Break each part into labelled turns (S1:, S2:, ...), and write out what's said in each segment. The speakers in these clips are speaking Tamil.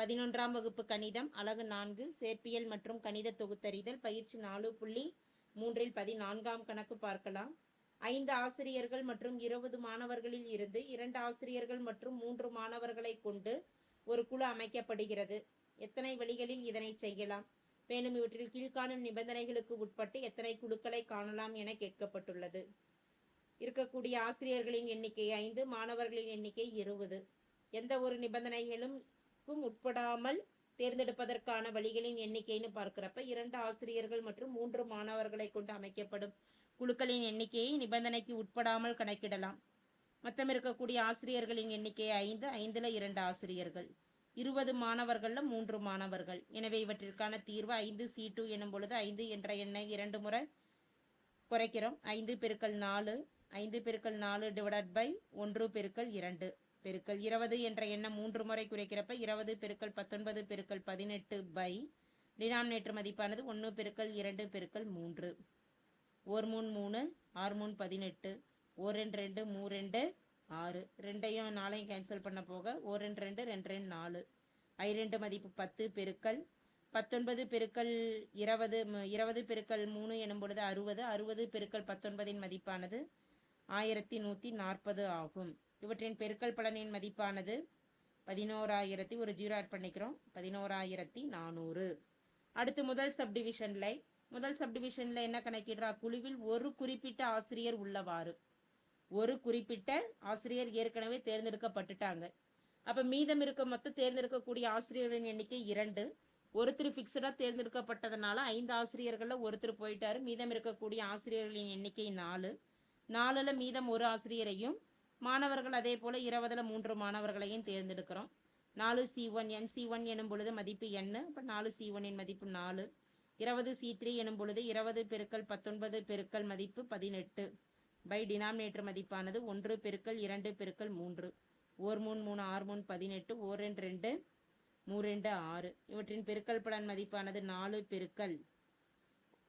S1: பதினொன்றாம் வகுப்பு கணிதம் அழகு நான்கு சேர்ப்பியல் மற்றும் கணித தொகுத்தறிதல் பயிற்சி நாலு புள்ளி மூன்றில் பதினான்காம் கணக்கு பார்க்கலாம். ஐந்து ஆசிரியர்கள் மற்றும் இருபது மாணவர்களில் இருந்து இரண்டு ஆசிரியர்கள் மற்றும் மூன்று மாணவர்களை கொண்டு ஒரு குழு அமைக்கப்படுகிறது. எத்தனை வழிகளில் இதனை செய்யலாம்? மேலும் இவற்றில் கீழ்காணும் நிபந்தனைகளுக்கு உட்பட்டு எத்தனை குழுக்களை காணலாம் என கேட்கப்பட்டுள்ளது. இருக்கக்கூடிய ஆசிரியர்களின் எண்ணிக்கை ஐந்து மாணவர்களின் எண்ணிக்கை இருபது. எந்த ஒரு நிபந்தனைகளுக்கும் உட்படாமல் தேர்ந்தெடுப்பதற்கான வழிகளின் எண்ணிக்கைன்னு பார்க்கிறப்ப இரண்டு ஆசிரியர்கள் மற்றும் மூன்று மாணவர்களை கொண்டு அமைக்கப்படும் குழுக்களின் எண்ணிக்கையை நிபந்தனைக்கு உட்படாமல் கணக்கிடலாம். மொத்தம் இருக்கக்கூடிய ஆசிரியர்களின் எண்ணிக்கை ஐந்து ஐந்துல இரண்டு ஆசிரியர்கள். இருபது மாணவர்களில் மூன்று மாணவர்கள். எனவே இவற்றிற்கான தீர்வு ஐந்து சி டூ எனும் பொழுது ஐந்து என்ற எண்ணை இரண்டு முறை குறைக்கிறோம். ஐந்து பெருக்கல் நாலு ஐந்து பெருக்கல் நாலு டிவைடட் பை ஒன்று பெருக்கல் இரண்டு. பெருக்கல் இருபது என்ற எண்ணம் மூன்று முறை குறைக்கிறப்ப இருபது பெருக்கல் பத்தொன்பது பெருக்கல் பதினெட்டு பை டினாமினேட்டர் மதிப்பானது ஒன்று பெருக்கல் இரண்டு பெருக்கல் மூன்று. ஓர் மூணு மூணு ஆறு மூணு பதினெட்டு ஓர் ரெண்டு ரெண்டு மூ ரெண்டு ஆறு. ரெண்டையும் நாளையும் கேன்சல் பண்ண போக ஓர் ரெண்டு ரெண்டு ரெண்டு ரெண்டு நாலு. ஐ ரெண்டு மதிப்பு பத்து பெருக்கல் பத்தொன்பது பெருக்கல் இருபது இருபது பெருக்கல் மூணு எனும் பொழுது அறுபது அறுபது பெருக்கல் பத்தொன்பதின் மதிப்பானது ஆயிரத்தி நூற்றி நாற்பது ஆகும். இவற்றின் பெருக்கல் பலனின் மதிப்பானது பதினோராயிரத்தி ஒரு ஜீரோ ஆட் பண்ணிக்கிறோம். பதினோராயிரத்தி நானூறு. அடுத்து முதல் சப்டிவிஷனில் முதல் சப்டிவிஷனில் என்ன கணக்கிடுறா? குழுவில் ஒரு குறிப்பிட்ட ஆசிரியர் உள்ளவாறு. ஒரு குறிப்பிட்ட ஆசிரியர் ஏற்கனவே தேர்ந்தெடுக்கப்பட்டுட்டாங்க. அப்போ மீதம் இருக்க மொத்தம் தேர்ந்தெடுக்கக்கூடிய ஆசிரியர்களின் எண்ணிக்கை இரண்டு. ஒருத்தர் ஃபிக்ஸடாக தேர்ந்தெடுக்கப்பட்டதுனால ஐந்து ஆசிரியர்களில் ஒருத்தர் போயிட்டார். மீதம் இருக்கக்கூடிய ஆசிரியர்களின் எண்ணிக்கை நாலு. நாலில் மீதம் ஒரு ஆசிரியரையும் மாணவர்கள் அதே போல் இருபதில் மூன்று மாணவர்களையும் தேர்ந்தெடுக்கிறோம். நாலு C one N C one எனும் பொழுது மதிப்பு எண்ணு இப்போ நாலு சி ஒன்னின் மதிப்பு நாலு. இருபது சி த்ரீ எனும் பொழுது இருபது பெருக்கல் பத்தொன்பது பெருக்கல் மதிப்பு பதினெட்டு. பை டினாமினேட்டர் மதிப்பானது ஒன்று பெருக்கல் இரண்டு பெருக்கல் மூன்று. ஓர் மூணு மூணு ஆறு மூணு பதினெட்டு ஓர் ரெண்டு ரெண்டு மூ ரெண்டு ஆறு. இவற்றின் பெருக்கல் பலன் மதிப்பானது நாலு பெருக்கல்.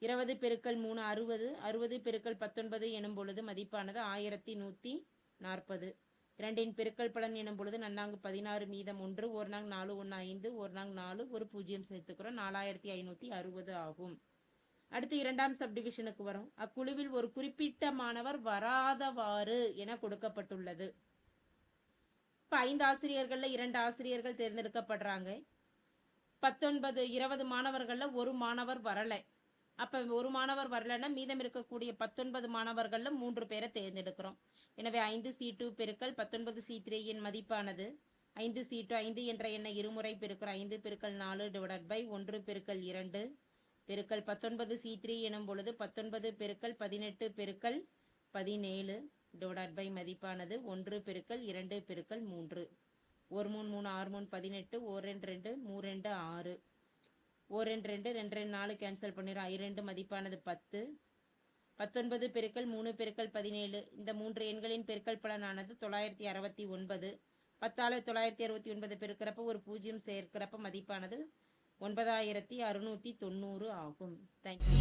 S1: இருபது பெருக்கல் மூணு அறுபது அறுபது பெருக்கல் பத்தொன்பது எனும் பொழுது மதிப்பானது ஆயிரத்தி நூற்றி நாற்பது. இரண்டின் பெருக்கல் பலன் எனும் பொழுது நன்னாங்கு பதினாறு மீதம் ஒன்று ஒரு நாங் நாலு ஒன்று ஐந்து ஒரு நாங் நாலு ஒரு பூஜ்ஜியம் சேர்த்துக்கிறோம். நாலாயிரத்தி ஐநூற்றி அறுபது ஆகும். அடுத்து இரண்டாம் சப்டிவிஷனுக்கு வரும். அக்குழுவில் ஒரு குறிப்பிட்ட மாணவர் வராதவாறு என கொடுக்கப்பட்டுள்ளது. இப்போ ஐந்து ஆசிரியர்கள்ல இரண்டு ஆசிரியர்கள் தேர்ந்தெடுக்கப்படுறாங்க. பத்தொன்பது இருபது மாணவர்கள்ல ஒரு மாணவர் வரலை. அப்ப ஒரு மாணவர் வரலைன்னா மீதம் இருக்கக்கூடிய பத்தொன்பது மாணவர்கள்ல மூன்று பேரை தேர்ந்தெடுக்கிறோம். எனவே ஐந்து சி டூ பெருக்கல் பத்தொன்பது சி த்ரீயின் மதிப்பானது. ஐந்து சி டூ ஐந்து என்ற எண்ணை இருமுறை பெருக்கிற ஐந்து பெருக்கல் நாலு டிவைடட் பை ஒன்று பெருக்கல் இரண்டு. பெருக்கல் பத்தொன்பது சி த்ரீ எனும் பொழுது பத்தொன்பது பெருக்கல் பதினெட்டு பெருக்கல் பதினேழு டிவைடட் பை மதிப்பானது ஒன்று பெருக்கல் இரண்டு பெருக்கல் மூன்று. ஒரு மூணு மூணு ஆறு மூணு பதினெட்டு ஓர் ரெண்டு ரெண்டு மூ ரெண்டு ஆறு. ஓர் ரெண்டு ரெண்டு ரெண்டு ரெண்டு நாலு கேன்சல் பண்ணிடும் ஐ ரெண்டு மதிப்பானது பத்து. பத்தொன்பது பெருக்கல் மூணு பெருக்கல் பதினேழு. இந்த மூன்று எண்களின் பெருக்கல் பலனானது தொள்ளாயிரத்தி அறுபத்தி ஒன்பது. பத்தால தொள்ளாயிரத்தி அறுபத்தி ஒன்பது பெருக்கிறப்ப ஒரு பூஜ்ஜியம் சேர்க்கிறப்ப மதிப்பானது ஒன்பதாயிரத்தி அறுநூற்றி தொண்ணூறு ஆகும். தேங்க்யூ